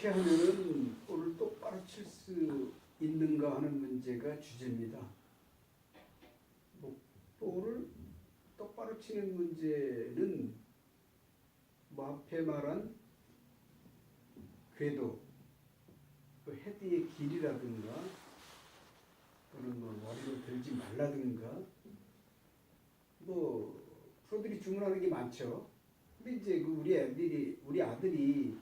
어떻게 하면 볼을 똑바로 칠 수 있는가 하는 문제가 주제입니다. 뭐, 볼을 똑바로 치는 문제는 뭐 앞에 말한 궤도, 또 헤드의 길이라든가 또는 뭐 머리를 들지 말라든가 뭐 프로들이 주문하는 게 많죠. 근데 이제 그 우리 애들이 우리 아들이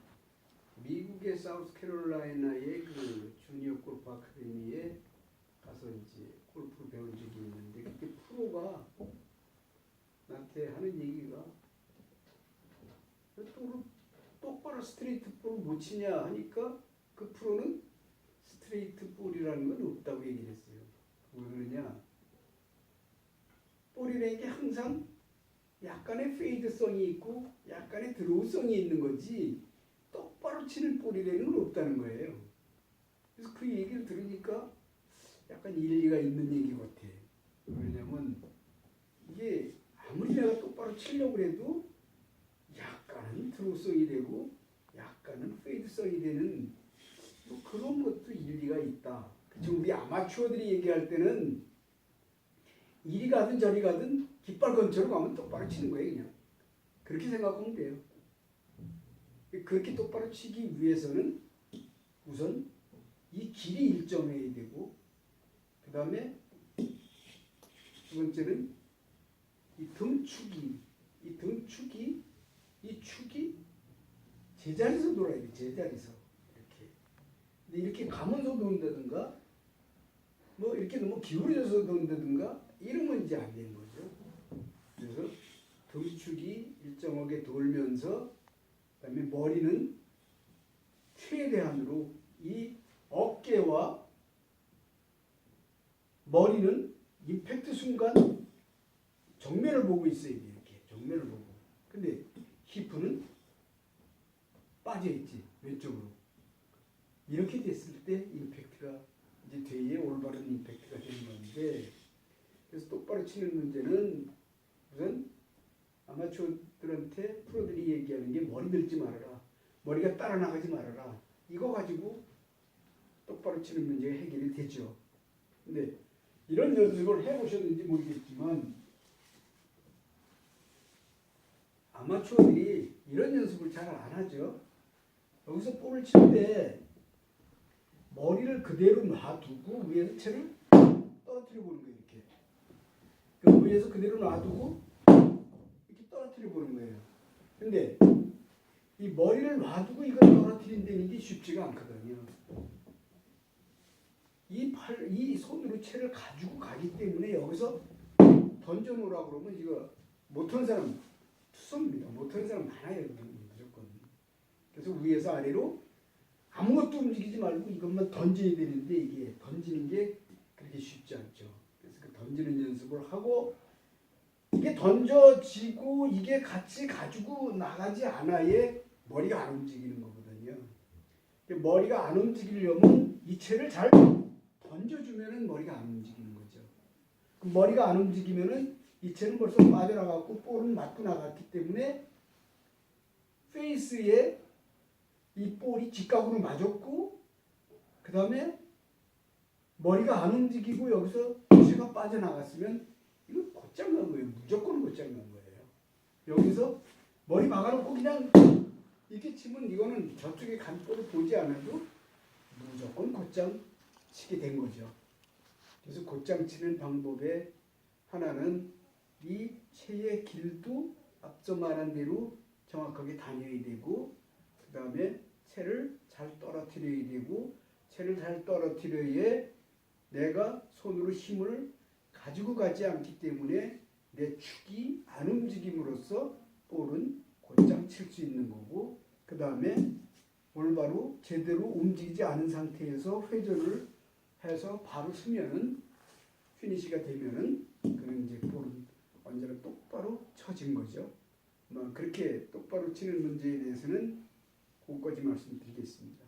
미국의 사우스캐롤라이나의 그 주니어 골프 아카데미에 가서 이제 골프를 배운 적이 있는데 그때 프로가 나한테 하는 얘기가 또 똑바로 스트레이트 볼을 못 치냐 하니까 그 프로는 스트레이트 볼이라는 건 없다고 얘기를 했어요. 왜 그러냐? 볼이라는 게 항상 약간의 페이드성이 있고 약간의 드로우성이 있는 거지 똑바로 치는 볼이라는 건 없다는 거예요. 그래서 그 얘기를 들으니까 약간 일리가 있는 얘기 같아. 왜냐면 이게 아무리 내가 똑바로 치려고 해도 약간은 드로우성이 되고 약간은 페이드성이 되는 뭐 그런 것도 일리가 있다. 지금 우리 아마추어들이 얘기할 때는 이리 가든 저리 가든 깃발 근처로 가면 똑바로 치는 거예요 그냥 그렇게 생각하면 돼요 그렇게 똑바로 치기 위해서는 우선 이 길이 일정해야 되고 그 다음에 두 번째는 이 등축이 이 등축이 이 축이 제자리에서 돌아야 돼 제자리에서 이렇게 근데 이렇게 가면서 돈다든가 뭐 이렇게 너무 기울여져서 돈다든가 이러면 이제 안 되는 거죠. 그래서 등축이 일정하게 돌면서 그다음에 머리는 최대한으로 이 어깨와 머리는 임팩트 순간 정면을 보고 있어야 돼 이렇게 정면을 보고. 근데 히프는 빠져 있지 왼쪽으로. 이렇게 됐을 때 임팩트가 이제 뒤에 올바른 임팩트가 되는 건데 그래서 똑바로 치는 문제는 우선 아마추어들한테 프로들이 얘기하는 게 머리 들지 말아라. 머리가 따라 나가지 말아라. 이거 가지고 똑바로 치는 문제가 해결이 되죠. 근데 이런 연습을 해보셨는지 모르겠지만 아마추어들이 이런 연습을 잘 안 하죠. 여기서 볼을 칠 때 머리를 그대로 놔두고 위에서 채를 떨어뜨려 보는 거예요. 이렇게. 그 위에서 그대로 놔두고 떨어뜨려 보는 거예요. 근데 이 머리를 놔두고 이걸 떨어뜨린다는 게 쉽지가 않거든요. 이 팔, 이 손으로 채를 가지고 가기 때문에 여기서 던져놓으라고 그러면 이거 못하는 사람 투성입니다. 못하는 사람 많아요. 무조건. 그래서 위에서 아래로 아무것도 움직이지 말고 이것만 던져야 되는데 이게 던지는 게 그렇게 쉽지 않죠. 그래서 그 던지는 연습을 하고 이게 던져지고 이게 같이 가지고 나가지 않아야 머리가 안 움직이는 거거든요. 머리가 안 움직이려면 이 채를 잘 던져주면은 머리가 안 움직이는 거죠. 머리가 안 움직이면은 이 채는 벌써 빠져나갔고 볼은 맞고 나갔기 때문에 페이스에 이 볼이 직각으로 맞았고 그 다음에 머리가 안 움직이고 여기서 채가 빠져나갔으면 곧장 난 거예요. 무조건 곧장 난 거예요. 여기서 머리 막아놓고 그냥 이렇게 치면 이거는 저쪽에 간 볼을 보지 않아도 무조건 곧장 치게 된 거죠. 그래서 곧장 치는 방법의 하나는 이 채의 길도 앞서 말한 대로 정확하게 다녀야 되고 그 다음에 채를 잘 떨어뜨려야 되고 채를 잘 떨어뜨려야 내가 손으로 힘을 가지고 가지 않기 때문에 내 축이 안 움직임으로써 볼은 곧장 칠 수 있는 거고 그 다음에 올바로 제대로 움직이지 않은 상태에서 회전을 해서 바로 쓰면은 피니시가 되면은 그는 이제 볼은 언제나 똑바로 쳐진 거죠. 뭐 그렇게 똑바로 치는 문제에 대해서는 거기까지 말씀드리겠습니다.